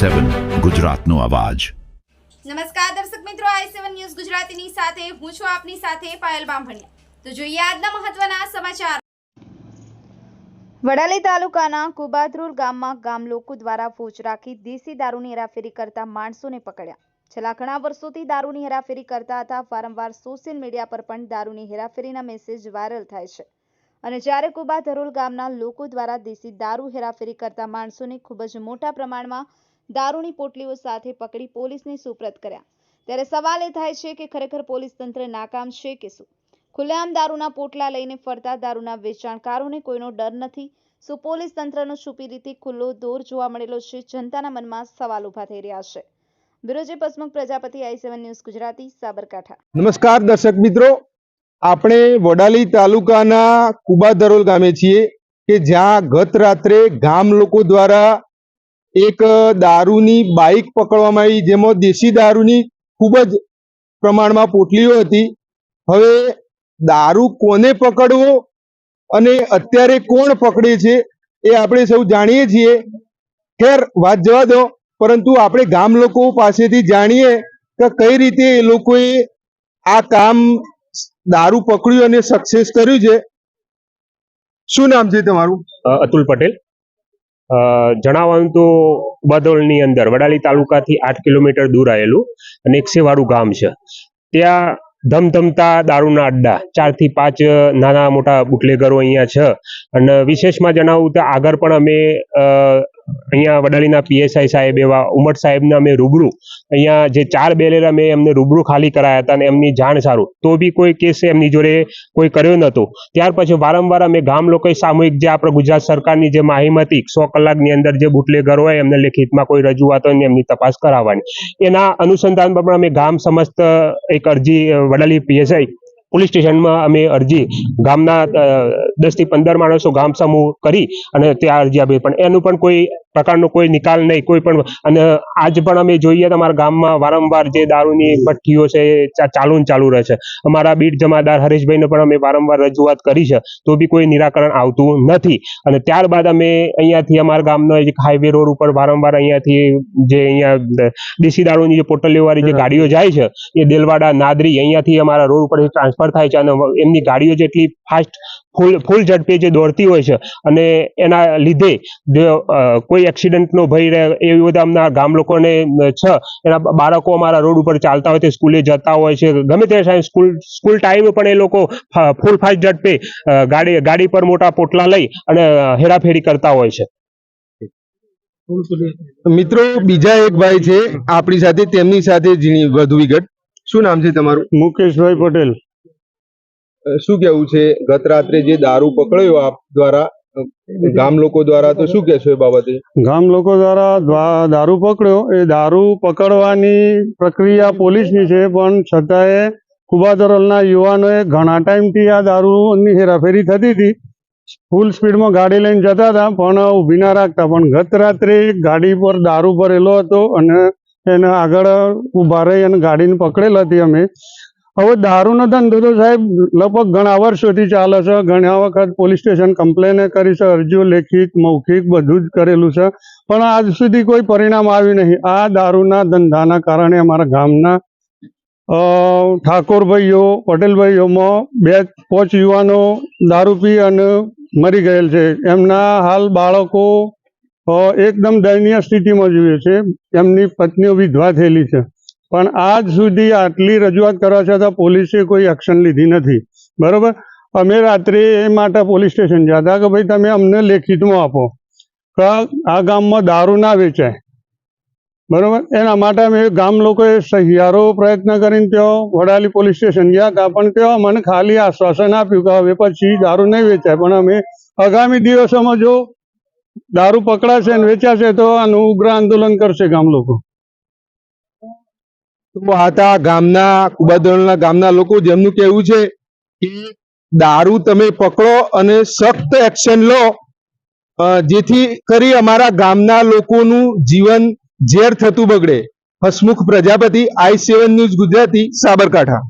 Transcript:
સેવન ગુજરાતનો અવાજ. નમસ્કાર દર્શક મિત્રો આઈ સેવન ન્યૂઝ ગુજરાતીની સાથે હું છું આપની સાથે પાયલ બામભણિયા. તો જોઈએ આજના મહત્વના સમાચાર. વડાલી તાલુકાના કુબાદરુલ ગામમાં ગામ લોકો દ્વારા ફોજ રાખી દેશી દારૂની હેરાફેરી કરતા માણસોને પકડ્યા. છેલ્લા ઘણા વર્ષોથી દારૂની હેરાફેરી કરતા હતા વારંવાર સોશિયલ મીડિયા પર પણ દારૂની હેરાફેરીના મેસેજ વાયરલ થાય છે. અને જ્યારે કુબા ધરોલ ગામના લોકો દ્વારા દેશી દારૂ હેરાફેરી કરતા માણસોને ખૂબ જ મોટા પ્રમાણમાં દારૂની પોટલીઓ સાથે પકડી પોલીસને સુપ્રત કર્યા. ત્યારે સવાલ એ થાય છે કે ખરેખર પોલીસ તંત્ર નાકામ છે કે શું? ખુલ્લેઆમ દારૂના પોટલા લઈને ફરતા દારૂના વેચાણકારોને કોઈનો ડર નથી. શું પોલીસ તંત્રનો છુપી રીતે ખુલ્લો દોર જોવા મળેલો છે? જનતાના મનમાં સવાલ ઊભા થઈ રહ્યા છે. Bureau Hasmukh Prajapati, I seven news Gujarati, Sabarkantha. નમસ્કાર દર્શક મિત્રો. આપણે વડાલી તાલુકાના કુબાદરોલ ગામે છીએ કે જ્યાં ગત રાત્રે ગામ લોકો દ્વારા એક દારૂની બાઇક પકડવામાં આવી, જેમાં દેશી દારૂની ખૂબ જ પ્રમાણમાં પોટલીઓ હતી. હવે દારૂ કોને પકડવો અને અત્યારે કોણ પકડે છે એ આપણે સૌ જાણીએ છીએ. ખેર, વાત જવા દો. પરંતુ આપણે ગામ લોકો પાસેથી જાણીએ કે કઈ રીતે એ લોકોએ આ કામ દારૂ પકડ્યું અને સક્સેસ કર્યું છે. શું નામ છે તમારું? અતુલ પટેલ. જણાવવાનું તો બદોલની અંદર, વડાલી તાલુકાથી આઠ કિલોમીટર દૂર આવેલું અને એક સેવાળું ગામ છે. ત્યાં ધમધમતા દારૂના અડ્ડા, ચારથી પાંચ નાના મોટા બુટલેગરો અહીંયા છે. અને વિશેષમાં જણાવું તો આગળ પણ અમે અહીંયા વડાલીના પીએસઆઈ સાહેબ એવા ઉમર સાહેબને અમે રૂબરૂ અહીંયા જે ચાર બેલેરા મેં એમને રૂબરૂ ખાલી કરાયા હતા અને એમની જાણ સારું. તો બી કોઈ કેસ એમની જોડે કોઈ કર્યો નહોતો. ત્યાર પછી વારંવાર અમે ગામ લોકોએ સામૂહિક જે આપણે ગુજરાત સરકારની જે માહિમ હતી, સો કલાકની અંદર જે બુટલેગર હોય એમને લેખિતમાં કોઈ રજૂઆત હોય એમની તપાસ કરાવવાની. એના અનુસંધાન પણ અમે ગામ સમસ્ત એક અરજી, વડાલી પીએસઆઈ પોલીસ સ્ટેશનમાં અમે અરજી ગામના દસથી પંદર માણસો ગામ સમૂહ કરી અને ત્યાં અરજી આપી. પણ એનું પણ કોઈ પ્રકારનો કોઈ નિકાલ નહીં કોઈ પણ અને આજ પણ અમે જોઈએ તમારા અમારા ગામમાં વારંવાર જે દારૂની ભઠ્ઠીઓ છે એ ચાલુ ને ચાલુ રહે છે. અમારા બીટ જમાદાર હરીશભાઈને પણ અમે વારંવાર રજૂઆત કરી છે તો બી કોઈ નિરાકરણ આવતું નથી. અને ત્યારબાદ અમે અહીંયાથી અમારા ગામનો એક હાઈવે રોડ ઉપર વારંવાર અહીંયાથી જે અહીંયા દેશી દારૂની જે પોટલીઓવાળી જે ગાડીઓ જાય છે એ દેલવાડા નાદરી અહીંયાથી અમારા રોડ ઉપર ટ્રાન્સફર થાય છે અને એમની ગાડીઓ જેટલી ફાસ્ટ ફૂલ ફૂલ ઝડપે જે દોડતી હોય છે અને એના લીધે કોઈ એક્સિડન્ટનો ભય રહે એવી બધા અમના ગામ લોકોને છે એના બાળકો અમારા રોડ ઉપર ચાલતા હોય તે સ્કૂલે જતા હોય છે. ગમે તે સ્કૂલ સ્કૂલ ટાઈમે પણ એ લોકો ફૂલ ફાસ્ટ ઝડપે ગાડી ગાડી પર મોટા પોટલા લઈ અને હેરાફેરી કરતા હોય છે. મિત્રો બીજા એક ભાઈ છે આપણી સાથે તેમની સાથે વધુ વિગત શું નામ છે તમારું? મુકેશભાઈ પટેલ. શું કેવું છે? ગત રાત્રે જે દારૂ પકડ્યો આપ દ્વારા ગામ લોકો દ્વારા, તો શું કહેશો એ બાબતે? ગામ લોકો દ્વારા દારૂ પકડ્યો. એ દારૂ પકડવાની પ્રક્રિયા પોલીસની છે, પણ છતાંય કુબાદરોલના યુવાનોએ ઘણા ટાઈમથી આ દારૂની હેરાફેરી થતી હતી. ફૂલ સ્પીડમાં ગાડી લઈને જતા હતા, પણ ઊભી ના રાખતા. પણ ગત રાત્રે ગાડી પર દારૂ ભરેલો હતો અને એને આગળ ઊભા રહી અને ગાડીને પકડેલ હતી અમે. હવે દારૂનો ધંધો તો સાહેબ લગભગ ઘણા વર્ષોથી ચાલે છે. ઘણા વખત પોલીસ સ્ટેશન કમ્પ્લેન કરી છે, અરજીઓ લેખિત, મૌખિક બધું જ કરેલું છે. પણ આજ સુધી કોઈ પરિણામ આવ્યું નહીં. આ દારૂના ધંધાના કારણે અમારા ગામના ઠાકોરભાઈઓ, પટેલભાઈઓમાં બે પાંચ યુવાનો દારૂ પી અને મરી ગયેલ છે. એમના હાલ બાળકો એકદમ દયનીય સ્થિતિમાં જોઈએ છે. એમની પત્નીઓ વિધવા થયેલી છે. પણ આજ સુધી આટલી રજૂઆત કરવા છતાં પોલીસે કોઈ એક્શન લીધી નથી. બરોબર? અમે રાત્રે એ માટે પોલીસ સ્ટેશન ગયા હતા કે ભાઈ તમે અમને લેખિતમાં આપો. કે આ ગામમાં દારૂ ના વેચાય. બરોબર? એના માટે અમે ગામ લોકોએ સહિયારો પ્રયત્ન કરીને ત્યાં વડાલી પોલીસ સ્ટેશન ગયા હતા પણ ત્યાં મને ખાલી આશ્વાસન આપ્યું કે હવે પછી દારૂ નહીં વેચાય. પણ અમે આગામી દિવસોમાં જો દારૂ પકડાશે અને વેચાશે તો આનું ઉગ્ર આંદોલન કરશે ગામ લોકો. હતા, ગામના કુબાદળના ગામના લોકો, જેમનું કહેવું છે કે દારૂ તમે પકડો અને સખ્ત એક્શન લો જેથી કરી અમારા ગામના લોકોનું જીવન ઝેર થતું બગડે. Hasmukh Prajapati I seven news Gujarati, Sabarkantha.